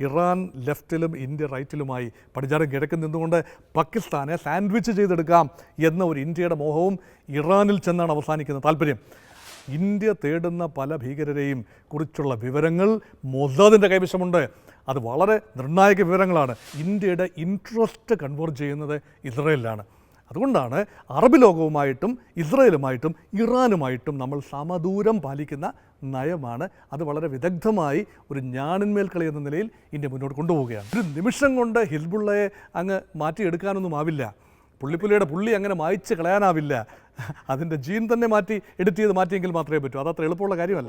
Iran ലെഫ്റ്റിലും India റൈറ്റിലുമായി പടിഞ്ഞാറൻ കിഴക്ക് നിന്നുകൊണ്ട് പാകിസ്ഥാനെ സാൻഡ്വിച്ച് ചെയ്തെടുക്കാം എന്ന ഒരു ഇന്ത്യയുടെ മോഹവും ഇറാനിൽ ചെന്നാണ് അവസാനിക്കുന്നത്. താല്പര്യം? ഇന്ത്യ തേടുന്ന പല ഭീകരരെയും കുറിച്ചുള്ള വിവരങ്ങൾ മൊസാദിന്റെ കൈവശമുണ്ട്. അത് വളരെ നിർണായക വിവരങ്ങളാണ്. ഇന്ത്യയുടെ ഇൻട്രസ്റ്റ് കൺവേർട്ട് ചെയ്യുന്നത് ഇസ്രയേലിലാണ്. അതുകൊണ്ടാണ് അറബ് ലോകവുമായിട്ടും ഇസ്രയേലുമായിട്ടും ഇറാനുമായിട്ടും നമ്മൾ സമദൂരം പാലിക്കുന്ന നയമാണ്. അത് വളരെ വിദഗ്ധമായി ഒരു ഞാണിന്മേൽ കളി എന്ന നിലയിൽ ഇന്ത്യ മുന്നോട്ട് കൊണ്ടുപോവുകയാണ്. ഒരു നിമിഷം കൊണ്ട് ഹിൽബുള്ളയെ അങ്ങ് മാറ്റിയെടുക്കാനൊന്നും ആവില്ല. പുള്ളിപ്പുള്ളിയുടെ പുള്ളി അങ്ങനെ മായ്ച്ച് കളയാനാവില്ല. അതിന്റെ ജീൻ തന്നെ മാറ്റി എഡിറ്റ് ചെയ്ത് മാറ്റിയെങ്കിൽ മാത്രമേ പറ്റൂ. അതത്ര എളുപ്പമുള്ള കാര്യമല്ല.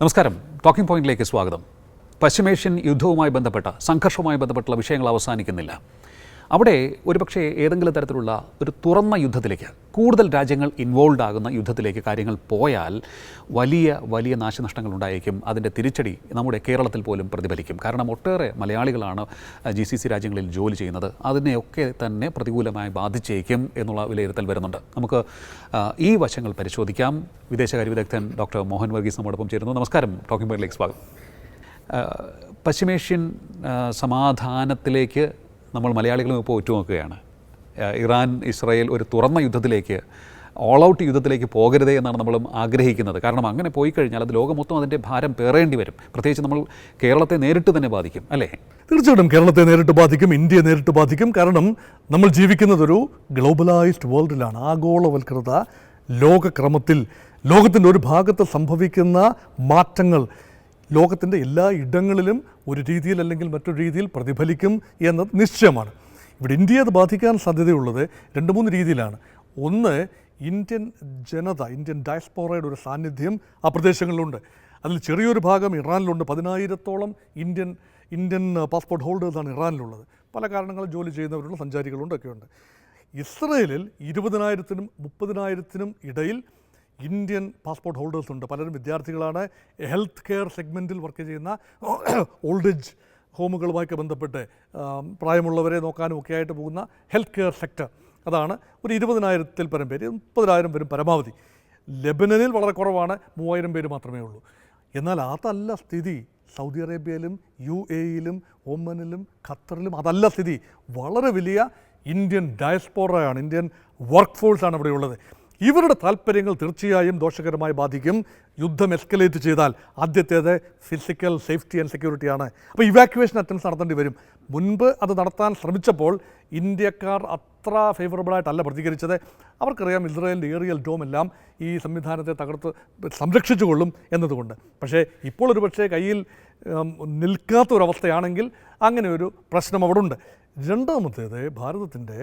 നമസ്കാരം. ടോക്കിംഗ് പോയിന്റിലേക്ക് സ്വാഗതം. പശ്ചിമേഷ്യൻ യുദ്ധവുമായി ബന്ധപ്പെട്ട സംഘർഷവുമായി ബന്ധപ്പെട്ടുള്ള വിഷയങ്ങൾ അവസാനിക്കുന്നില്ല. അവിടെ ഒരുപക്ഷെ ഏതെങ്കിലും തരത്തിലുള്ള ഒരു തുറന്ന യുദ്ധത്തിലേക്ക് കൂടുതൽ രാജ്യങ്ങൾ ഇൻവോൾവ് ആകുന്ന യുദ്ധത്തിലേക്ക് കാര്യങ്ങൾ പോയാൽ വലിയ വലിയ നാശനഷ്ടങ്ങൾ ഉണ്ടായേക്കും. അതിന്റെ തിരിച്ചടി നമ്മുടെ കേരളത്തിൽ പോലും പ്രതിഫലിക്കും. കാരണം ഒട്ടേറെ മലയാളികളാണ് ജി സി സി രാജ്യങ്ങളിൽ ജോലി ചെയ്യുന്നത്. അതിനെയൊക്കെ തന്നെ പ്രതികൂലമായി ബാധിച്ചേക്കും എന്നുള്ള വിലയിരുത്തൽ വരുന്നുണ്ട്. നമുക്ക് ഈ വശങ്ങൾ പരിശോധിക്കാം. വിദേശകാര്യ വിദഗ്ധൻ ഡോക്ടർ മോഹൻ വർഗീസ് നമ്മോടൊപ്പം ചേരുന്നു. നമസ്കാരം. ടോക്കിംഗ് പോയിന്റിലേക്ക് സ്വാഗതം. പശ്ചിമേഷ്യൻ സമാധാനത്തിലേക്ക് നമ്മൾ മലയാളികളും ഇപ്പോൾ ഒറ്റുനോക്കുകയാണ് ഇറാൻ ഇസ്രായേൽ ഒരു തുറന്ന യുദ്ധത്തിലേക്ക് ഓൾ ഔട്ട് യുദ്ധത്തിലേക്ക് പോകരുതേ എന്നാണ് നമ്മൾ ആഗ്രഹിക്കുന്നത്. കാരണം അങ്ങനെ പോയി കഴിഞ്ഞാൽ അത് ലോകം മൊത്തം അതിന്റെ ഭാരം പേറേണ്ടി വരും. പ്രത്യേകിച്ച് നമ്മൾ കേരളത്തെ നേരിട്ട് തന്നെ ബാധിക്കും അല്ലേ? തീർച്ചയായിട്ടും കേരളത്തെ നേരിട്ട് ബാധിക്കും ഇന്ത്യയെ നേരിട്ട് ബാധിക്കും. കാരണം നമ്മൾ ജീവിക്കുന്നതൊരു ഗ്ലോബലൈസ്ഡ് വേൾഡിലാണ് ആഗോളവൽകൃത ലോകക്രമത്തിൽ ലോകത്തിന്റെ ഒരു ഭാഗത്ത് സംഭവിക്കുന്ന മാറ്റങ്ങൾ ലോകത്തിന്റെ എല്ലാ ഇടങ്ങളിലും ഒരു രീതിയിൽ അല്ലെങ്കിൽ മറ്റൊരു രീതിയിൽ പ്രതിഫലിക്കും എന്നത് നിശ്ചയമാണ്. ഇവിടെ ഇന്ത്യയെ അത് ബാധിക്കാൻ സാധ്യതയുള്ളത് രണ്ട് മൂന്ന് രീതിയിലാണ്. ഒന്ന് ഇന്ത്യൻ ജനത ഇന്ത്യൻ ഡയസ്പോറയുടെ ഒരു സാന്നിധ്യം ആ പ്രദേശങ്ങളിലുണ്ട്. അതിൽ ചെറിയൊരു ഭാഗം ഇറാനിലുണ്ട്. പതിനായിരത്തോളം ഇന്ത്യൻ ഇന്ത്യൻ പാസ്പോർട്ട് ഹോൾഡേഴ്സാണ് ഇറാനിലുള്ളത്. പല കാരണങ്ങളും ജോലി ചെയ്യുന്നവരുള്ള സഞ്ചാരികളുണ്ട് ഒക്കെയുണ്ട്. ഇസ്രയേലിൽ ഇരുപതിനായിരത്തിനും മുപ്പതിനായിരത്തിനും ഇടയിൽ ഇന്ത്യൻ പാസ്പോർട്ട് ഹോൾഡേഴ്സ് ഉണ്ട്. പലരും വിദ്യാർത്ഥികളാണ് ഹെൽത്ത് കെയർ സെഗ്മെന്റിൽ വർക്ക് ചെയ്യുന്ന ഓൾഡ് ഏജ് ഹോമുകളുമായൊക്കെ ബന്ധപ്പെട്ട് പ്രായമുള്ളവരെ നോക്കാനും ഒക്കെ ആയിട്ട് പോകുന്ന ഹെൽത്ത് കെയർ സെക്ടർ. അതാണ് ഒരു ഇരുപതിനായിരത്തിൽ പരം പേര് മുപ്പതിനായിരം പേരും പരമാവധി. ലെബനനിൽ വളരെ കുറവാണ് മൂവായിരം പേര് മാത്രമേ ഉള്ളൂ. എന്നാൽ അതല്ല സ്ഥിതി. സൗദി അറേബ്യയിലും യു എയിലും ഒമനിലും ഖത്തറിലും അതല്ല സ്ഥിതി. വളരെ വലിയ ഇന്ത്യൻ ഡയസ്പോറയാണ് ഇന്ത്യൻ വർക്ക് ഫോഴ്സാണ് ഇവിടെ ഉള്ളത്. ഇവരുടെ താല്പര്യങ്ങൾ തീർച്ചയായും ദോഷകരമായി ബാധിക്കും. യുദ്ധം എസ്കലേറ്റ് ചെയ്താൽ ആദ്യത്തേത് ഫിസിക്കൽ സേഫ്റ്റി ആൻഡ് സെക്യൂരിറ്റിയാണ് അപ്പോൾ ഇവാക്യുവേഷൻ അറ്റംപ്റ്റ്സ് നടത്തേണ്ടി വരും. മുൻപ് അത് നടത്താൻ ശ്രമിച്ചപ്പോൾ ഇന്ത്യക്കാർ അത്ര ഫേവറബിളായിട്ടല്ല പ്രതികരിച്ചത്. അവർക്കറിയാം ഇസ്രായേലിന്റെ ഏറിയൽ എല്ലാം ഈ സംവിധാനത്തെ തകർത്ത് സംരക്ഷിച്ചുകൊള്ളും എന്നതുകൊണ്ട്. പക്ഷേ ഇപ്പോൾ ഒരു പക്ഷേ കയ്യിൽ നിൽക്കാത്ത ഒരവസ്ഥയാണെങ്കിൽ അങ്ങനെ ഒരു പ്രശ്നം അവിടെ ഉണ്ട് രണ്ടാമത്തേത് ഭാരതത്തിന്റെ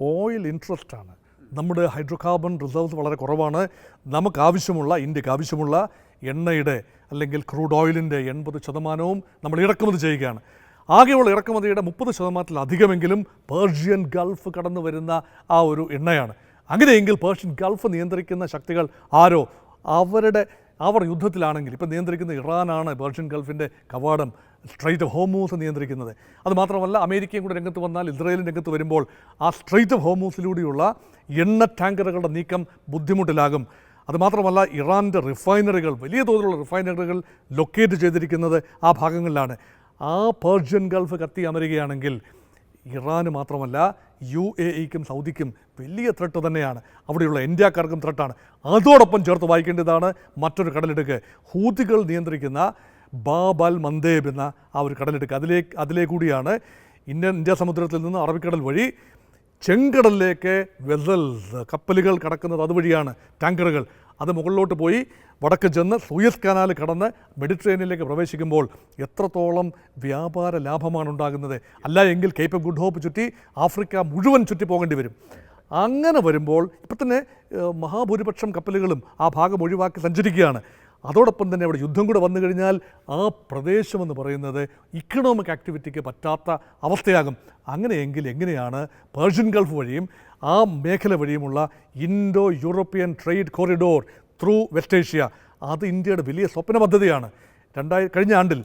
ഓയിൽ ഇൻട്രസ്റ്റാണ് നമ്മുടെ ഹൈഡ്രോ കാർബൺ റിസർവ്സ് വളരെ കുറവാണ്. നമുക്ക് ആവശ്യമുള്ള ഇന്ത്യയ്ക്ക് ആവശ്യമുള്ള എണ്ണയുടെ അല്ലെങ്കിൽ ക്രൂഡ് ഓയിലിന്റെ എൺപത് ശതമാനവും നമ്മൾ ഇറക്കുമതി ചെയ്യുകയാണ്. ആകെയുള്ള ഇറക്കുമതിയുടെ മുപ്പത് ശതമാനത്തിലധികമെങ്കിലും പേർഷ്യൻ ഗൾഫ് കടന്നു വരുന്ന ആ ഒരു എണ്ണയാണ്. അങ്ങനെയെങ്കിൽ പേർഷ്യൻ ഗൾഫ് നിയന്ത്രിക്കുന്ന ശക്തികൾ ആരോ? അവരുടെ അവർ യുദ്ധത്തിലാണെങ്കിൽ ഇപ്പം നിയന്ത്രിക്കുന്ന ഇറാനാണ് പേർഷ്യൻ ഗൾഫിന്റെ കവാടം. സ്ട്രൈറ്റ് ഓഫ് ഹോമൂസ് നിയന്ത്രിക്കുന്നത്. അതുമാത്രമല്ല അമേരിക്കയും കൂടെ രംഗത്ത് വന്നാൽ ഇസ്രയേലും രംഗത്ത് വരുമ്പോൾ ആ സ്ട്രൈറ്റ് ഓഫ് ഹോമൂസിലൂടെയുള്ള എണ്ണ ടാങ്കറുകളുടെ നീക്കം ബുദ്ധിമുട്ടിലാകും. അതുമാത്രമല്ല ഇറാന്റെ റിഫൈനറികൾ വലിയ തോതിലുള്ള റിഫൈനറികൾ ലൊക്കേറ്റ് ചെയ്തിരിക്കുന്നത് ആ ഭാഗങ്ങളിലാണ്. ആ പേർഷ്യൻ ഗൾഫ് കത്തി അമരുകയാണെങ്കിൽ ഇറാന് മാത്രമല്ല യു എ ഇക്കും സൗദിക്കും വലിയ ത്രട്ട് തന്നെയാണ്. അവിടെയുള്ള ഇന്ത്യക്കാർക്കും ത്രട്ടാണ് അതോടൊപ്പം ചേർത്ത് വായിക്കേണ്ടതാണ് മറ്റൊരു കടലെടുക്ക്. ഹൂതികൾ നിയന്ത്രിക്കുന്ന ബാബ് അൽ മന്ദേബ് എന്ന ആ ഒരു കടലെടുക്കുക. അതിലേ അതിലേ കൂടിയാണ് ഇന്ത്യൻ ഇന്ത്യ സമുദ്രത്തിൽ നിന്ന് അറബിക്കടൽ വഴി ചെങ്കടലിലേക്ക് വെസൽസ് കപ്പലുകൾ കടക്കുന്നത് അതുവഴിയാണ് ടാങ്കറുകൾ. അത് മുകളിലോട്ട് പോയി വടക്ക് ചെന്ന് സൂയസ് കനാൽ കടന്ന് മെഡിറ്ററേനിയനിലേക്ക് പ്രവേശിക്കുമ്പോൾ എത്രത്തോളം വ്യാപാര ലാഭമാണ് ഉണ്ടാകുന്നത്. അല്ല എങ്കിൽ കേപ്പ് ഗുഡ് ഹോപ്പ് ചുറ്റി ആഫ്രിക്ക മുഴുവൻ ചുറ്റി പോകേണ്ടി വരും. അങ്ങനെ വരുമ്പോൾ ഇപ്പം തന്നെ മഹാഭൂരിപക്ഷം കപ്പലുകളും ആ ഭാഗം ഒഴിവാക്കി സഞ്ചരിക്കുകയാണ്. അതോടൊപ്പം തന്നെ അവിടെ യുദ്ധം കൂടെ വന്നു കഴിഞ്ഞാൽ ആ പ്രദേശമെന്ന് പറയുന്നത് ഇക്കണോമിക് ആക്ടിവിറ്റിക്ക് പറ്റാത്ത അവസ്ഥയാകും. അങ്ങനെയെങ്കിൽ എങ്ങനെയാണ് പേർഷ്യൻ ഗൾഫ് വഴിയും ആ മേഖല വഴിയുമുള്ള Indo European trade corridor through West Asia അത് ഇന്ത്യയുടെ വലിയ സ്വപ്ന പദ്ധതിയാണ്. രണ്ടായി കഴിഞ്ഞ ആണ്ടിൽ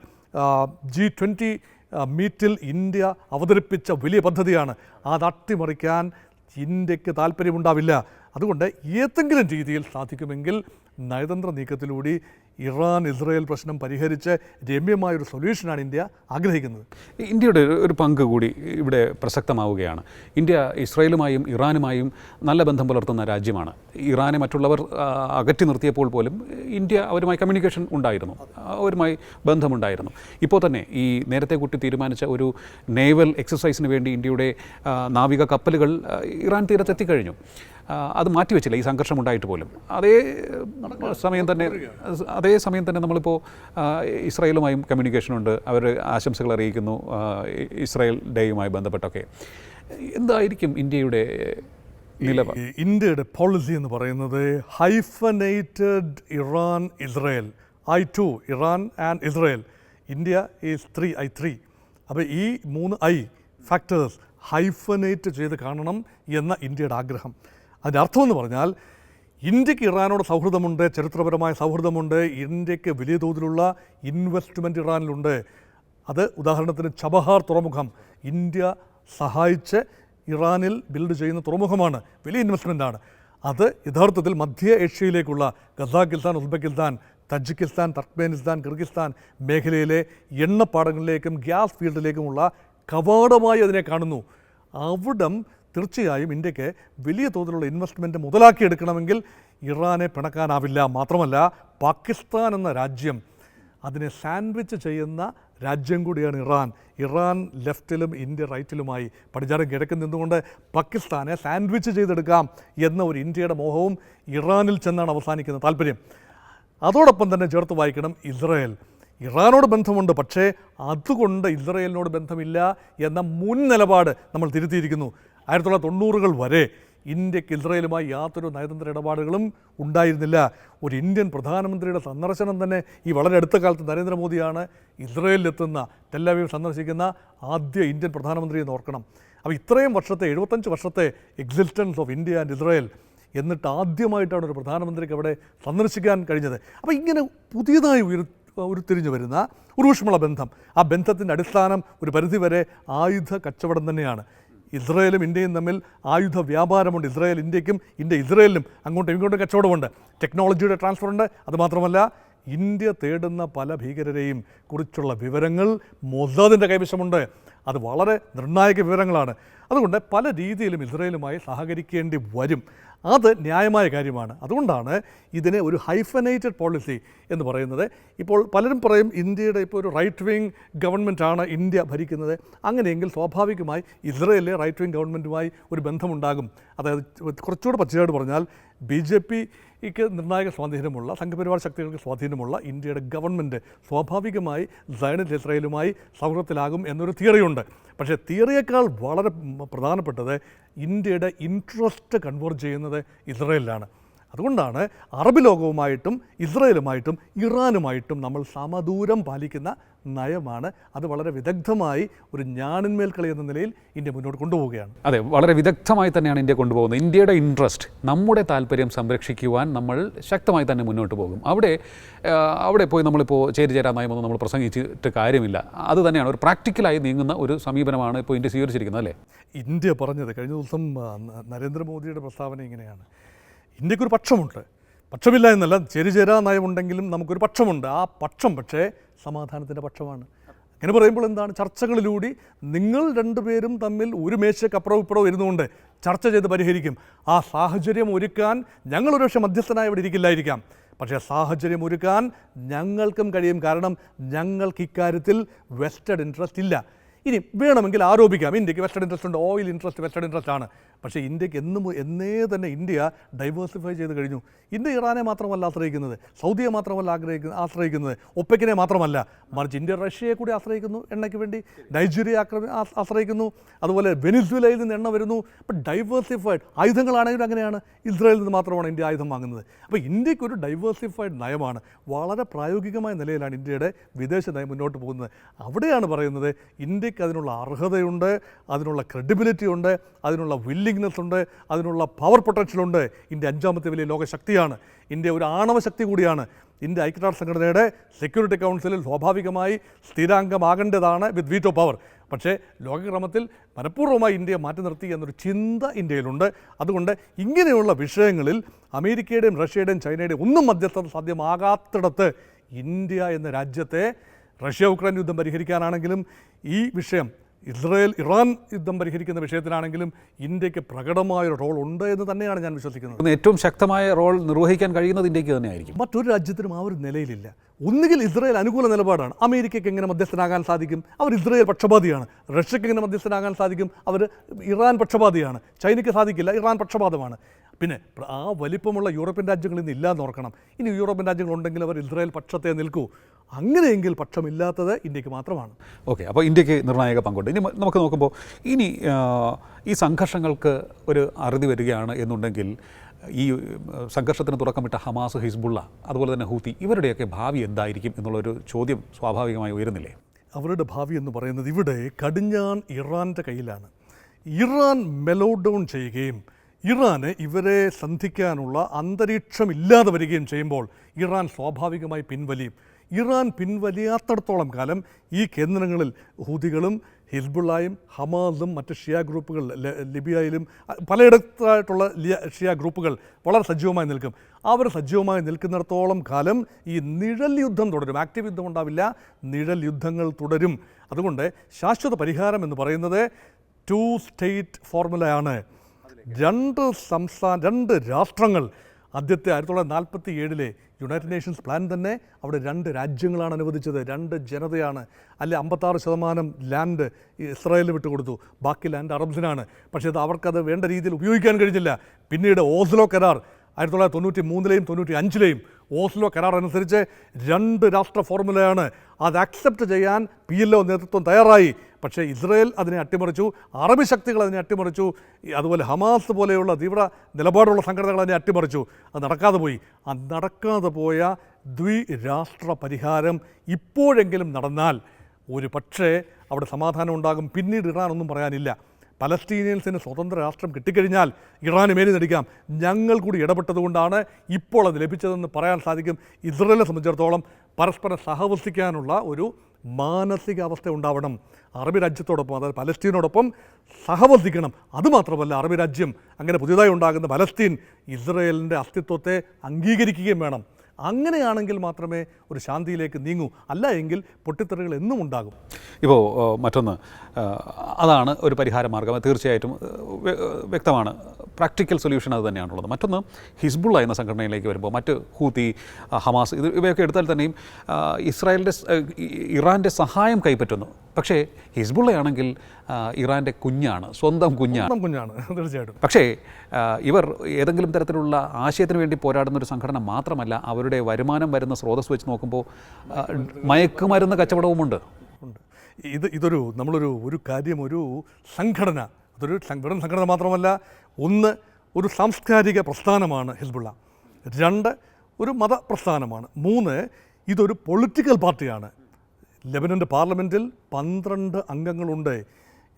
ജി ട്വന്റി മീറ്റിൽ ഇന്ത്യ അവതരിപ്പിച്ച വലിയ പദ്ധതിയാണ്. അത് അട്ടിമറിക്കാൻ ഇന്ത്യയ്ക്ക് താല്പര്യമുണ്ടാവില്ല. അതുകൊണ്ട് ഏതെങ്കിലും രീതിയിൽ സാധിക്കുമെങ്കിൽ നയതന്ത്ര നീക്കത്തിലൂടെ ഇറാൻ ഇസ്രായേൽ പ്രശ്നം പരിഹരിച്ച് രമ്യമായൊരു സൊല്യൂഷനാണ് ഇന്ത്യ ആഗ്രഹിക്കുന്നത്. ഇന്ത്യയുടെ ഒരു- പങ്ക് കൂടി ഇവിടെ പ്രസക്തമാവുകയാണ്. ഇന്ത്യ ഇസ്രായേലുമായും ഇറാനുമായും നല്ല ബന്ധം പുലർത്തുന്ന രാജ്യമാണ്. ഇറാനെ മറ്റുള്ളവർ അകറ്റി നിർത്തിയപ്പോൾ പോലും ഇന്ത്യ അവരുമായി കമ്മ്യൂണിക്കേഷൻ ഉണ്ടായിരുന്നു. അവരുമായി ബന്ധമുണ്ടായിരുന്നു. ഇപ്പോൾ തന്നെ ഈ നേരത്തെ കൂട്ടി തീരുമാനിച്ച ഒരു നേവൽ എക്സസൈസിന് വേണ്ടി ഇന്ത്യയുടെ നാവിക കപ്പലുകൾ ഇറാൻ തീരത്തെത്തിക്കഴിഞ്ഞു. അത് മാറ്റിവെച്ചില്ല. ഈ സംഘർഷം ഉണ്ടായിട്ട് പോലും. അതേ സമയം തന്നെ അതേ സമയം തന്നെ നമ്മളിപ്പോൾ ഇസ്രയേലുമായും ഉണ്ട് അവർ ആശംസകൾ അറിയിക്കുന്നു ഇസ്രയേൽ ഡേയുമായി ബന്ധപ്പെട്ടൊക്കെ. എന്തായിരിക്കും ഇന്ത്യയുടെ നിലപാട്? ഇന്ത്യയുടെ പോളിസി എന്ന് പറയുന്നത് hyphenated Iran Israel I two Iran and Israel India is three I three അപ്പോൾ ഈ മൂന്ന് ഐ ഫാക്ടേഴ്സ് ഹൈഫനേറ്റ് ചെയ്ത് കാണണം എന്ന ഇന്ത്യയുടെ ആഗ്രഹം. അതിന്റെ അർത്ഥമെന്ന് പറഞ്ഞാൽ ഇന്ത്യയ്ക്ക് ഇറാനോട് സൗഹൃദമുണ്ട് ചരിത്രപരമായ സൗഹൃദമുണ്ട് ഇന്ത്യയ്ക്ക് വലിയ തോതിലുള്ള ഇൻവെസ്റ്റ്മെന്റ് ഇറാനിലുണ്ട്. അത് ഉദാഹരണത്തിന് ചബഹാർ തുറമുഖം. ഇന്ത്യ സഹായിച്ച് ഇറാനിൽ ബിൽഡ് ചെയ്യുന്ന തുറമുഖമാണ്. വലിയ ഇൻവെസ്റ്റ്മെന്റാണ് അത് യഥാർത്ഥത്തിൽ മധ്യ ഏഷ്യയിലേക്കുള്ള Kazakhstan Uzbekistan Tajikistan Turkmenistan Kyrgyzstan മേഖലയിലെ എണ്ണപ്പാടങ്ങളിലേക്കും ഗ്യാസ് ഫീൽഡിലേക്കുമുള്ള കവാടമായി അതിനെ കാണുന്നു. അവിടം തീർച്ചയായും ഇന്ത്യയ്ക്ക് വലിയ തോതിലുള്ള ഇൻവെസ്റ്റ്മെന്റ് മുതലാക്കിയെടുക്കണമെങ്കിൽ ഇറാനെ പിണക്കാനാവില്ല. മാത്രമല്ല പാകിസ്ഥാൻ എന്ന രാജ്യം അതിനെ സാൻഡ്വിച്ച് ചെയ്യുന്ന രാജ്യം കൂടിയാണ് ഇറാൻ. ഇറാൻ ലെഫ്റ്റിലും ഇന്ത്യ റൈറ്റിലുമായി പടിഞ്ഞാറൻ കിഴക്ക് നിന്നുകൊണ്ട് പാകിസ്ഥാനെ സാൻഡ്വിച്ച് ചെയ്തെടുക്കാം എന്ന ഒരു ഇന്ത്യയുടെ മോഹവും ഇറാനിൽ ചെന്നാണ് അവസാനിക്കുന്നത്. താല്പര്യം? അതോടൊപ്പം തന്നെ ചേർത്ത് വായിക്കണം ഇസ്രായേൽ. ഇറാനോട് ബന്ധമുണ്ട് പക്ഷേ അതുകൊണ്ട് ഇസ്രായേലിനോട് ബന്ധമില്ല എന്ന മുൻ നിലപാട് നമ്മൾ തിരുത്തിയിരിക്കുന്നു. ആയിരത്തി തൊള്ളായിരത്തി തൊണ്ണൂറുകൾ വരെ ഇന്ത്യയ്ക്ക് ഇസ്രയേലുമായി യാതൊരു നയതന്ത്ര ഇടപാടുകളും ഉണ്ടായിരുന്നില്ല. ഒരു ഇന്ത്യൻ പ്രധാനമന്ത്രിയുടെ സന്ദർശനം തന്നെ ഈ വളരെ അടുത്ത കാലത്ത് നരേന്ദ്രമോദിയാണ് ഇസ്രയേലിലെത്തുന്ന ടെല്ലവീവ് സന്ദർശിക്കുന്ന ആദ്യ ഇന്ത്യൻ പ്രധാനമന്ത്രി എന്ന് ഓർക്കണം. അപ്പോൾ ഇത്രയും വർഷത്തെ എഴുപത്തഞ്ച് വർഷത്തെ existence of India and Israel എന്നിട്ട് ആദ്യമായിട്ടാണ് ഒരു പ്രധാനമന്ത്രിക്ക് അവിടെ സന്ദർശിക്കാൻ കഴിഞ്ഞത്. അപ്പോൾ ഇങ്ങനെ പുതിയതായി ഉയർ ഉരുത്തിരിഞ്ഞു വരുന്ന ഒരു ഊഷ്മള ബന്ധം. ആ ബന്ധത്തിന്റെ അടിസ്ഥാനം ഒരു പരിധിവരെ ആയുധ കച്ചവടം തന്നെയാണ്. ഇസ്രായേലും ഇന്ത്യയും തമ്മിൽ ആയുധ വ്യാപാരമുണ്ട്. ഇസ്രയേൽ ഇന്ത്യക്കും ഇന്ത്യ ഇസ്രയേലിനും അങ്ങോട്ടും ഇങ്ങോട്ടും കച്ചവടമുണ്ട്. ടെക്നോളജിയുടെ ട്രാൻസ്ഫർ ഉണ്ട്. അതുമാത്രമല്ല ഇന്ത്യ തേടുന്ന പല ഭീകരരെയും കുറിച്ചുള്ള വിവരങ്ങൾ മൊസാദിന്റെ കൈവശമുണ്ട്. അത് വളരെ നിർണായക വിവരങ്ങളാണ്. അതുകൊണ്ട് പല രീതിയിലും ഇസ്രയേലുമായി സഹകരിക്കേണ്ടി വരും. അത് ന്യായമായ കാര്യമാണ്. അതുകൊണ്ടാണ് ഇതിനെ ഒരു ഹൈഫനേറ്റഡ് പോളിസി എന്ന് പറയുന്നത്. ഇപ്പോൾ പലരും പറയും ഇന്ത്യയുടെ ഇപ്പോൾ ഒരു റൈറ്റ് വിങ് ഗവൺമെന്റാണ് ഇന്ത്യ ഭരിക്കുന്നത്. അങ്ങനെയെങ്കിൽ സ്വാഭാവികമായി ഇസ്രയേലിലെ റൈറ്റ് വിങ് ഗവൺമെന്റുമായി ഒരു ബന്ധമുണ്ടാകും. അതായത് കുറച്ചുകൂടെ പച്ചയായിട്ട് പറഞ്ഞാൽ ബി ജെ പിക്ക് നിർണായക സ്വാധീനമുള്ള സംഘപരിവാർ ശക്തികൾക്ക് സ്വാധീനമുള്ള ഇന്ത്യയുടെ ഗവൺമെന്റ് സ്വാഭാവികമായി സൈനിക് ഇസ്രയേലുമായി സൗഹൃദത്തിലാകും എന്നൊരു തിയറിയുണ്ട്. പക്ഷേ തിയറിയേക്കാൾ വളരെ പ്രധാനപ്പെട്ടത് ഇന്ത്യയുടെ ഇൻട്രസ്റ്റ് കൺവേർട്ട് ചെയ്യുന്നത് ഇസ്രയേലിലാണ്. അതുകൊണ്ടാണ് അറബ് ലോകവുമായിട്ടും ഇസ്രയേലുമായിട്ടും ഇറാനുമായിട്ടും നമ്മൾ സമദൂരം പാലിക്കുന്ന നയമാണ് അത് വളരെ വിദഗ്ധമായി ഒരു ഞാണിന്മേൽ കളി എന്ന നിലയിൽ ഇന്ത്യ മുന്നോട്ട് കൊണ്ടുപോവുകയാണ്. അതെ വളരെ വിദഗ്ധമായി തന്നെയാണ് ഇന്ത്യ കൊണ്ടുപോകുന്നത്. ഇന്ത്യയുടെ ഇൻട്രസ്റ്റ് നമ്മുടെ താല്പര്യം സംരക്ഷിക്കുവാൻ നമ്മൾ ശക്തമായി തന്നെ മുന്നോട്ട് പോകും. അവിടെ അവിടെ പോയി നമ്മളിപ്പോൾ ചേരിചേരാ നയമൊന്നും നമ്മൾ പ്രസംഗിച്ചിട്ട് കാര്യമില്ല. അത് തന്നെയാണ് ഒരു പ്രാക്ടിക്കലായി നീങ്ങുന്ന ഒരു സമീപനമാണ് ഇപ്പോൾ ഇന്ത്യ സ്വീകരിച്ചിരിക്കുന്നത് അല്ലേ? ഇന്ത്യ പറഞ്ഞത് കഴിഞ്ഞ ദിവസം നരേന്ദ്രമോദിയുടെ പ്രസ്താവന ഇങ്ങനെയാണ്. ഇന്ത്യക്കൊരു പക്ഷമുണ്ട്. പക്ഷമില്ല എന്നല്ല ചേരിചേരാ നയമുണ്ടെങ്കിലും നമുക്കൊരു പക്ഷമുണ്ട്. ആ പക്ഷം പക്ഷേ സമാധാനത്തിന്റെ പക്ഷമാണ്. അങ്ങനെ പറയുമ്പോൾ എന്താണ്? ചർച്ചകളിലൂടെ നിങ്ങൾ രണ്ടുപേരും തമ്മിൽ ഒരു മേശക്കപ്പുറവും ഇപ്പുറവും ഇരുന്നുകൊണ്ട് ചർച്ച ചെയ്ത് പരിഹരിക്കും. ആ സാഹചര്യം ഒരുക്കാൻ ഞങ്ങൾ ഒരുപക്ഷെ മധ്യസ്ഥനായി ഇവിടെ ഇരിക്കില്ലായിരിക്കാം. പക്ഷേ സാഹചര്യം ഒരുക്കാൻ ഞങ്ങൾക്കും കഴിയും. കാരണം ഞങ്ങൾക്ക് ഇക്കാര്യത്തിൽ വെസ്റ്റഡ് ഇൻട്രസ്റ്റ് ഇല്ല. ഇനി വേണമെങ്കിൽ ആരോപിക്കാം. ഇന്ത്യയ്ക്ക് വെസ്റ്റഡ് ഇൻട്രസ്റ്റ് ഉണ്ട്. ഓയിൽ ഇൻട്രസ്റ്റ് വെസ്റ്റഡ് ഇൻട്രസ്റ്റ് ആണ്. പക്ഷേ ഇന്ത്യയ്ക്ക് എന്നും എന്നേ തന്നെ ഇന്ത്യ ഡൈവേഴ്സിഫൈ ചെയ്ത് കഴിഞ്ഞു. ഇന്ത്യ ഇറാനെ മാത്രമല്ല ആശ്രയിക്കുന്നത് സൗദിയെ മാത്രമല്ല ആഗ്രഹിക്കുന്ന ആശ്രയിക്കുന്നത് ഒപ്പക്കിനെ മാത്രമല്ല മറിച്ച് ഇന്ത്യ റഷ്യയെ കൂടി ആശ്രയിക്കുന്നു എണ്ണയ്ക്ക് വേണ്ടി. നൈജീരിയ ആക്രമി ആശ്രയിക്കുന്നു. അതുപോലെ വെനിസ്വലയിൽ നിന്ന് എണ്ണ വരുന്നു. അപ്പം ഡൈവേഴ്സിഫൈഡ് ആയുധങ്ങളാണെങ്കിലും അങ്ങനെയാണ്. ഇസ്രായേലിൽ നിന്ന് മാത്രമാണ് ഇന്ത്യ ആയുധം വാങ്ങുന്നത്. അപ്പോൾ ഇന്ത്യയ്ക്ക് ഒരു ഡൈവേഴ്സിഫൈഡ് നയമാണ്. വളരെ പ്രായോഗികമായ നിലയിലാണ് ഇന്ത്യയുടെ വിദേശ നയം മുന്നോട്ട് പോകുന്നത്. അവിടെയാണ് പറയുന്നത് ഇന്ത്യയ്ക്ക് അതിനുള്ള അർഹതയുണ്ട് അതിനുള്ള ക്രെഡിബിലിറ്റി ഉണ്ട് അതിനുള്ള വില്ലിങ്നെസ് ഉണ്ട് അതിനുള്ള പവർ പൊട്ടൻഷ്യൽ ഉണ്ട്. ഇന്ത്യ അഞ്ചാമത്തെ വലിയ ലോകശക്തിയാണ്. ഇന്ത്യ ഒരു ആണവ ശക്തി കൂടിയാണ്. ഇന്ത്യ ഐക്യരാഷ്ട്ര സംഘടനയുടെ സെക്യൂരിറ്റി കൗൺസിലിൽ സ്വാഭാവികമായി സ്ഥിരാംഗമാകേണ്ടതാണ് വിത്ത് വീറ്റോ പവർ പക്ഷേ ലോകക്രമത്തിൽ മനഃപൂർവമായി ഇന്ത്യയെ മാറ്റി നിർത്തി എന്നൊരു ചിന്ത ഇന്ത്യയിലുണ്ട്. അതുകൊണ്ട് ഇങ്ങനെയുള്ള വിഷയങ്ങളിൽ അമേരിക്കയുടെയും റഷ്യയുടെയും ചൈനയുടെയും ഒന്നും മധ്യസ്ഥത സാധ്യമാകാത്തിടത്ത് ഇന്ത്യ എന്ന രാജ്യത്തെ റഷ്യ ഉക്രൈൻ യുദ്ധം പരിഹരിക്കാനാണെങ്കിലും ഈ വിഷയം ഇസ്രായേൽ ഇറാൻ യുദ്ധം പരിഹരിക്കുന്ന വിഷയത്തിലാണെങ്കിലും ഇന്ത്യയ്ക്ക് പ്രകടമായൊരു റോൾ ഉണ്ട് എന്ന് തന്നെയാണ് ഞാൻ വിശ്വസിക്കുന്നത്. ഏറ്റവും ശക്തമായ റോൾ നിർവഹിക്കാൻ കഴിയുന്നത് ഇന്ത്യയ്ക്ക് തന്നെയായിരിക്കും. മറ്റൊരു രാജ്യത്തിനും ആ ഒരു നിലയിലില്ല. ഒന്നുകിൽ ഇസ്രയേൽ അനുകൂല നിലപാടാണ്. അമേരിക്കയ്ക്ക് എങ്ങനെ മധ്യസ്ഥനാകാൻ സാധിക്കും? അവർ ഇസ്രയേൽ പക്ഷപാതിയാണ്. റഷ്യക്ക് എങ്ങനെ മധ്യസ്ഥനാകാൻ സാധിക്കും? അവർ ഇറാൻ പക്ഷപാതിയാണ്. ചൈനയ്ക്ക് സാധിക്കില്ല. ഇറാൻ പക്ഷപാതമാണ്. പിന്നെ ആ വലിപ്പമുള്ള യൂറോപ്യൻ രാജ്യങ്ങളിൽ നിന്ന് ഇല്ലാന്ന് ഓർക്കണം. ഇനി യൂറോപ്യൻ രാജ്യങ്ങളുണ്ടെങ്കിൽ അവർ ഇസ്രായേൽ പക്ഷത്തെ നിൽക്കൂ. അങ്ങനെയെങ്കിൽ പക്ഷമില്ലാത്തത് ഇന്ത്യയ്ക്ക് മാത്രമാണ്. ഓക്കെ അപ്പോൾ ഇന്ത്യയ്ക്ക് നിർണായക പങ്കുണ്ട്. ഇനി നമുക്ക് നോക്കുമ്പോൾ ഇനി ഈ സംഘർഷങ്ങൾക്ക് ഒരു അറുതി വരികയാണ് എന്നുണ്ടെങ്കിൽ ഈ സംഘർഷത്തിന് തുടക്കമിട്ട ഹമാസ് ഹിസ്ബുള്ള അതുപോലെ തന്നെ ഹൂത്തി ഇവരുടെയൊക്കെ ഭാവി എന്തായിരിക്കും എന്നുള്ളൊരു ചോദ്യം സ്വാഭാവികമായി ഉയരുന്നില്ലേ? അവരുടെ ഭാവി എന്ന് പറയുന്നത് ഇവിടെ കടിഞ്ഞാൻ ഇറാന്റെ കയ്യിലാണ്. ഇറാൻ മെലോഡൗൺ ചെയ്യുകയും ഇറാന് ഇവരെ സന്ധിക്കാനുള്ള അന്തരീക്ഷം ഇല്ലാതെ വരികയും ചെയ്യുമ്പോൾ ഇറാൻ സ്വാഭാവികമായി പിൻവലിയും. ഇറാൻ പിൻവലിയാത്തിടത്തോളം കാലം ഈ കേന്ദ്രങ്ങളിൽ ഹൂതികളും ഹിസ്ബുള്ളായും ഹമാസും മറ്റ് ഷിയ ഗ്രൂപ്പുകൾ ലിബിയയിലും പലയിടത്തായിട്ടുള്ള ലിയ- ഷിയ ഗ്രൂപ്പുകൾ വളരെ സജീവമായി നിൽക്കും. അവർ സജീവമായി നിൽക്കുന്നിടത്തോളം കാലം ഈ നിഴൽ യുദ്ധം തുടരും. ആക്റ്റീവ് യുദ്ധം ഉണ്ടാവില്ല നിഴൽ യുദ്ധങ്ങൾ തുടരും. അതുകൊണ്ട് ശാശ്വത പരിഹാരം എന്ന് പറയുന്നത് ടു സ്റ്റേറ്റ് ഫോർമുലയാണ് രണ്ട് സംസ്ഥാന രണ്ട് രാഷ്ട്രങ്ങൾ ആദ്യത്തെ ആയിരത്തി തൊള്ളായിരത്തി നാൽപ്പത്തി ഏഴിലെ യുണൈറ്റഡ് നേഷൻസ് പ്ലാൻ തന്നെ അവിടെ രണ്ട് രാജ്യങ്ങളാണ് അനുവദിച്ചത്. രണ്ട് ജനതയാണ്. അല്ലെ അമ്പത്താറ് ശതമാനം ലാൻഡ് ഇസ്രായേലിന് വിട്ടുകൊടുത്തു. ബാക്കി ലാൻഡ് അറബ്സിനാണ്. പക്ഷേ അത് അവർക്കത് വേണ്ട രീതിയിൽ ഉപയോഗിക്കാൻ കഴിഞ്ഞില്ല. പിന്നീട് ഓസ്ലോ കരാർ ആയിരത്തി തൊള്ളായിരത്തി തൊണ്ണൂറ്റി മൂന്നിലെയും തൊണ്ണൂറ്റി അഞ്ചിലെയും ഓസ്ലോ കരാർ അനുസരിച്ച് രണ്ട് രാഷ്ട്ര ഫോർമുലയാണ് അത് അക്സെപ്റ്റ് ചെയ്യാൻ പി എൽ നേതൃത്വം തയ്യാറായി. പക്ഷേ ഇസ്രയേൽ അതിനെ അട്ടിമറിച്ചു അറബി ശക്തികൾ അതിനെ അട്ടിമറിച്ചു അതുപോലെ ഹമാസ് പോലെയുള്ള തീവ്ര നിലപാടുള്ള സംഘടനകൾ അതിനെ അട്ടിമറിച്ചു. അത് നടക്കാതെ പോയി. അത് നടക്കാതെ പോയ ദ്വിരാഷ്ട്ര പരിഹാരം ഇപ്പോഴെങ്കിലും നടന്നാൽ ഒരു പക്ഷേ അവിടെ സമാധാനം ഉണ്ടാകും. പിന്നീട് ഇറാൻ ഒന്നും പറയാനില്ല. പലസ്തീനിയൻസിന് സ്വതന്ത്ര രാഷ്ട്രം കിട്ടിക്കഴിഞ്ഞാൽ ഇറാന് മേലിൽ നടിക്കാം. ഞങ്ങൾ കൂടി ഇടപെട്ടതുകൊണ്ടാണ് ഇപ്പോൾ അത് ലഭിച്ചതെന്ന് പറയാൻ സാധിക്കും. ഇസ്രയേലിനെ സംബന്ധിച്ചിടത്തോളം പരസ്പരം സഹവസിക്കാനുള്ള ഒരു മാനസികാവസ്ഥ ഉണ്ടാവണം. അറബി രാജ്യത്തോടൊപ്പം അതായത് പലസ്തീനോടൊപ്പം സഹവസിക്കണം. അതുമാത്രമല്ല അറബി രാജ്യം അങ്ങനെ പുതിയതായി ഉണ്ടാകുന്ന പലസ്തീൻ ഇസ്രയേലിന്റെ അസ്തിത്വത്തെ അംഗീകരിക്കുകയും വേണം. അങ്ങനെയാണെങ്കിൽ മാത്രമേ ഒരു ശാന്തിയിലേക്ക് നീങ്ങൂ. അല്ല എങ്കിൽ പൊട്ടിത്തെറികൾ എന്നും ഉണ്ടാകും. ഇപ്പോൾ മറ്റൊന്ന് അതാണ് ഒരു പരിഹാര മാർഗം തീർച്ചയായിട്ടും വ്യക്തമാണ്. പ്രാക്ടിക്കൽ സൊല്യൂഷൻ അത് തന്നെയാണുള്ളത്. മറ്റൊന്ന് ഹിസ്ബുള്ള എന്ന സംഘടനയിലേക്ക് വരുമ്പോൾ മറ്റ് ഹൂത്തി ഹമാസ് ഇത് ഇവയൊക്കെ എടുത്താൽ തന്നെയും ഇസ്രായേലിന്റെ ഇറാന്റെ സഹായം കൈപ്പറ്റുന്നു. പക്ഷേ ഹിസ്ബുള്ളയാണെങ്കിൽ ഇറാന്റെ കുഞ്ഞാണ് സ്വന്തം കുഞ്ഞാണ്. കുഞ്ഞാണ് തീർച്ചയായിട്ടും. പക്ഷേ ഇവർ ഏതെങ്കിലും തരത്തിലുള്ള ആശയത്തിന് വേണ്ടി പോരാടുന്ന ഒരു സംഘടന മാത്രമല്ല അവരുടെ വരുമാനം വരുന്ന സ്രോതസ് വെച്ച് നോക്കുമ്പോൾ മയക്കുമരുന്ന് കച്ചവടവുമുണ്ട്. ഇത് ഇതൊരു നമ്മളൊരു ഒരു കാര്യം ഒരു സംഘടന അതൊരു വെറും സംഘടന മാത്രമല്ല ഒന്ന് ഒരു സാംസ്കാരിക പ്രസ്ഥാനമാണ് ഹിസ്ബുള്ള. രണ്ട് ഒരു മത പ്രസ്ഥാനമാണ്. മൂന്ന് ഇതൊരു പൊളിറ്റിക്കൽ പാർട്ടിയാണ് ലെബനന്റെ പാർലമെന്റിൽ പന്ത്രണ്ട് അംഗങ്ങളുണ്ട്.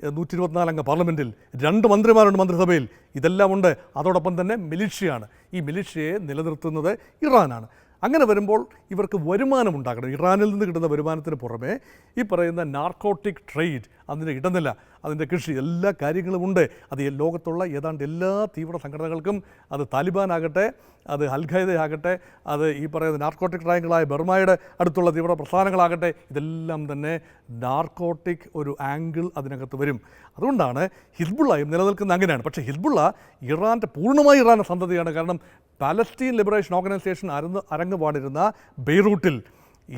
നൂറ്റി ഇരുപത്തിനാല് അംഗ പാർലമെന്റിൽ രണ്ട് മന്ത്രിമാരുണ്ട് മന്ത്രിസഭയിൽ. ഇതെല്ലാം ഉണ്ട്. അതോടൊപ്പം തന്നെ മിലിഷ്യയാണ് ഈ മിലിഷ്യയെ നിലനിർത്തുന്നത് ഇറാനാണ്. അങ്ങനെ വരുമ്പോൾ ഇവർക്ക് വരുമാനം ഉണ്ടാക്കണം ഇറാനിൽ നിന്ന് കിട്ടുന്ന വരുമാനത്തിന് പുറമേ ഈ പറയുന്ന നാർക്കോട്ടിക് ട്രേഡ് അതിന്റെ ഇടനില അതിന്റെ കൃഷി എല്ലാ കാര്യങ്ങളും ഉണ്ട്. അത് ലോകത്തുള്ള ഏതാണ്ട് എല്ലാ തീവ്ര സംഘടനകൾക്കും അത് താലിബാൻ ആകട്ടെ അത് അൽഖൈദ ആകട്ടെ അത് ഈ പറയുന്ന നാർക്കോട്ടിക് ട്രയങ്കിളായ ബർമയുടെ അടുത്തുള്ള തീവ്ര പ്രസ്ഥാനങ്ങളാകട്ടെ ഇതെല്ലാം തന്നെ നാർക്കോട്ടിക് ഒരു ആംഗിൾ അതിനകത്ത് വരും. അതുകൊണ്ടാണ് ഹിസ്ബുള്ളയും നിലനിൽക്കുന്ന അങ്ങനെയാണ്. പക്ഷേ ഹിസ്ബുള്ള ഇറാന്റെ പൂർണമായി ഇറാന്റെ സന്തതിയാണ്. കാരണം പാലസ്തീൻ ലിബറേഷൻ ഓർഗനൈസേഷൻ അരങ്ങ് അരങ്ങുപാടിരുന്ന ബെയ്റൂട്ടിൽ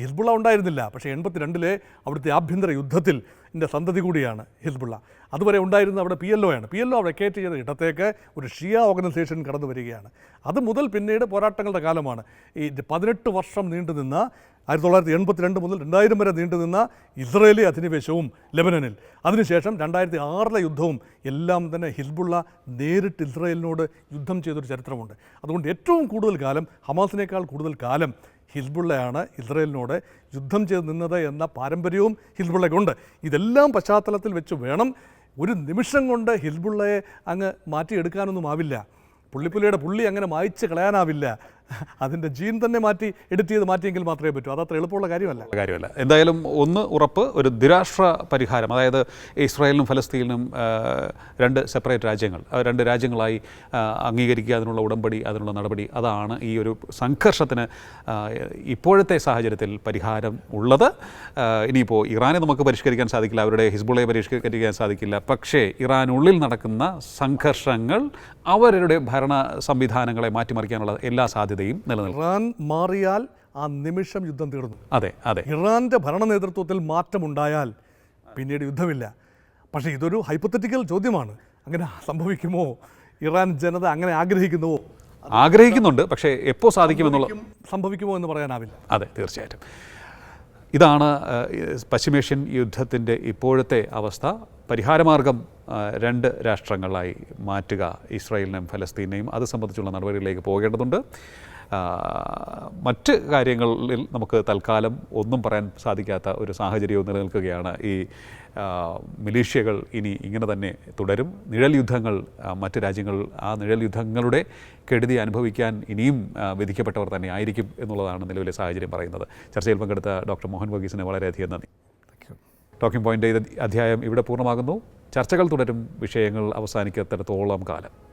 ഹിസ്ബുള്ള ഉണ്ടായിരുന്നില്ല. പക്ഷേ എൺപത്തിരണ്ടിലെ അവിടുത്തെ ആഭ്യന്തര യുദ്ധത്തിൽ ഇതിന്റെ സന്തതി കൂടിയാണ് ഹിസ്ബുള്ള. അതുവരെ ഉണ്ടായിരുന്ന അവിടെ പി എൽ ഒ ആണ്. പി എൽ ഒ വെക്കേറ്റ് ചെയ്ത ഇടത്തേക്ക് ഒരു ഷിയ ഓർഗനൈസേഷൻ കടന്നു വരികയാണ്. അത് മുതൽ പിന്നീട് പോരാട്ടങ്ങളുടെ കാലമാണ്. ഈ പതിനെട്ട് വർഷം നീണ്ടു നിന്ന ആയിരത്തി തൊള്ളായിരത്തി എൺപത്തിരണ്ട് മുതൽ രണ്ടായിരം വരെ നീണ്ടു നിന്ന ഇസ്രയേലി അധിനിവേശവും ലെബനനിൽ. അതിനുശേഷം രണ്ടായിരത്തി ആറിലെ യുദ്ധവും എല്ലാം തന്നെ ഹിസ്ബുള്ള നേരിട്ട് ഇസ്രയേലിനോട് യുദ്ധം ചെയ്തൊരു ചരിത്രമുണ്ട്. അതുകൊണ്ട് ഏറ്റവും കൂടുതൽ കാലം ഹമാസിനേക്കാൾ കൂടുതൽ കാലം ഹിസ്ബുള്ളയാണ് ഇസ്രയേലിനോട് യുദ്ധം ചെയ്ത് നിന്നത് എന്ന പാരമ്പര്യവും ഹിസ്ബുള്ളയ്ക്കുണ്ട്. ഇതെല്ലാം പശ്ചാത്തലത്തിൽ വെച്ച് വേണം ഒരു നിമിഷം കൊണ്ട് ഹിസ്ബുള്ളയെ അങ്ങ് മാറ്റിയെടുക്കാനൊന്നും ആവില്ല. പുള്ളിപ്പുള്ളിയുടെ പുള്ളി അങ്ങനെ മായ്ച്ച് കളയാനാവില്ല. അതിന്റെ ജീൻ തന്നെ മാറ്റി എഡിറ്റ് ചെയ്ത് മാറ്റിയെങ്കിൽ മാത്രമേ പറ്റൂ. അതത്ര എളുപ്പമുള്ള കാര്യമല്ല. കാര്യമല്ല. എന്തായാലും ഒന്ന് ഉറപ്പ് ഒരു ദ്വിരാഷ്ട്ര പരിഹാരം. അതായത് ഇസ്രായേലിനും ഫലസ്തീനും രണ്ട് സെപ്പറേറ്റ് രാജ്യങ്ങൾ രണ്ട് രാജ്യങ്ങളായി അംഗീകരിക്കുക അതിനുള്ള ഉടമ്പടി അതിനുള്ള നടപടി. അതാണ് ഈ ഒരു സംഘർഷത്തിന് ഇപ്പോഴത്തെ സാഹചര്യത്തിൽ പരിഹാരം ഉള്ളത്. ഇനിയിപ്പോൾ ഇറാനെ നമുക്ക് പരിഷ്കരിക്കാൻ സാധിക്കില്ല അവരുടെ ഹിസ്ബുള്ളയെ പരിഷ്കരിക്കാൻ സാധിക്കില്ല. പക്ഷേ ഇറാനുള്ളിൽ നടക്കുന്ന സംഘർഷങ്ങൾ അവരുടെ ഭരണ സംവിധാനങ്ങളെ മാറ്റിമറിക്കാനുള്ള എല്ലാ സാധ്യതയും നിലനിൽക്കും. ഇറാൻ മാറിയാൽ ആ നിമിഷം യുദ്ധം തീർന്നു. അതെ അതെ. ഇറാന്റെ ഭരണ നേതൃത്വത്തിൽ മാറ്റമുണ്ടായാൽ പിന്നീട് യുദ്ധമില്ല. പക്ഷേ ഇതൊരു ഹൈപ്പത്തറ്റിക്കൽ ചോദ്യമാണ്. അങ്ങനെ സംഭവിക്കുമോ? ഇറാൻ ജനത അങ്ങനെ ആഗ്രഹിക്കുന്നുവോ? ആഗ്രഹിക്കുന്നുണ്ട് പക്ഷേ എപ്പോൾ സാധിക്കുമെന്നുള്ള സംഭവിക്കുമോ എന്ന് പറയാനാവില്ല. അതെ തീർച്ചയായിട്ടും. ഇതാണ് പശ്ചിമേഷ്യൻ യുദ്ധത്തിന്റെ ഇപ്പോഴത്തെ അവസ്ഥ. പരിഹാരമാർഗം രണ്ട് രാഷ്ട്രങ്ങളായി മാറ്റുക ഇസ്രായേലിനെയും ഫലസ്തീനെയും. അത് സംബന്ധിച്ചുള്ള നടപടികളിലേക്ക് പോകേണ്ടതുണ്ട്. മറ്റ് കാര്യങ്ങളിൽ നമുക്ക് തൽക്കാലം ഒന്നും പറയാൻ സാധിക്കാത്ത ഒരു സാഹചര്യവും നിലനിൽക്കുകയാണ് ഈ മിലീഷ്യകൾ ഇനി ഇങ്ങനെ തന്നെ തുടരും. നിഴൽ യുദ്ധങ്ങൾ മറ്റ് രാജ്യങ്ങൾ ആ നിഴൽ യുദ്ധങ്ങളുടെ കെടുതി അനുഭവിക്കാൻ ഇനിയും വിധിക്കപ്പെട്ടവർ തന്നെ ആയിരിക്കും എന്നുള്ളതാണ് നിലവിലെ സാഹചര്യം പറയുന്നത്. ചർച്ചയിൽ പങ്കെടുത്ത ഡോക്ടർ മോഹൻ വഗീസിന് വളരെയധികം നന്ദി. ടോക്കിംഗ് പോയിന്റ് ഇത് അധ്യായം ഇവിടെ പൂർണമാകുന്നു. ചർച്ചകൾ തുടരും വിഷയങ്ങൾ അവസാനിക്കത്തിടത്തോളം കാലം.